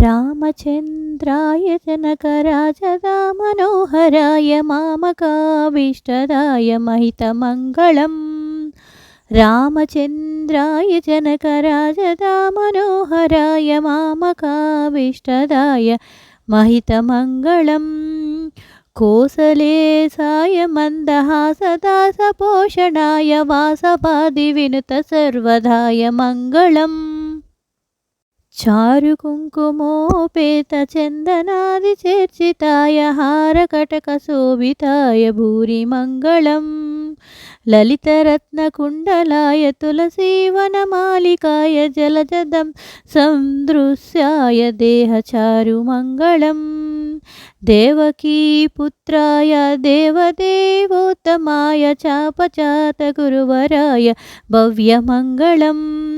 रामचन्द्राय जनकराजदामनोहराय मामकाविष्टदाय महितमङ्गलम्। रामचन्द्राय जनकराजदामनोहराय मनोहराय महितमङ्गलम्। कोसले साय मन्दहासदासपोषणाय वासपादिविनुत सर्वदाय मङ्गलम्। చారు కుంకుమోపేత చందనాది చర్చితాయ హారకటక శోభితాయ భూరి మంగళం. లలితరత్నకుండలాయ తులసీవనమాలికాయ జలజదం సందృశ్యాయ దేహచారు మంగళం. దేవకీ పుత్రాయ దేవదేవోత్తమాయ చాపచాత గురువరాయ భవ్యమంగళం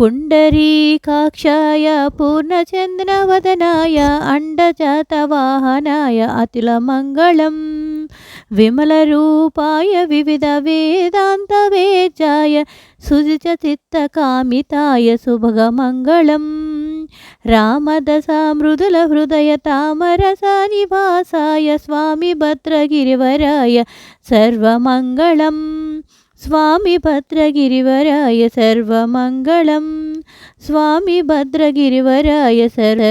పుండరీకాక్షాయ పూర్ణచంద్రవదనాయ అండజాతవాహనాయ అతులమంగళం. విమలరూపాయ వివిధ వేదాంతవేజాయ సుజితచిత్తకామితాయ శుభగమంగళం రామదశా మృదుల स्वामि भद्रगिरिवराय सर्वमङ्गलं स्वामि भद्रगिरिवराय सर्व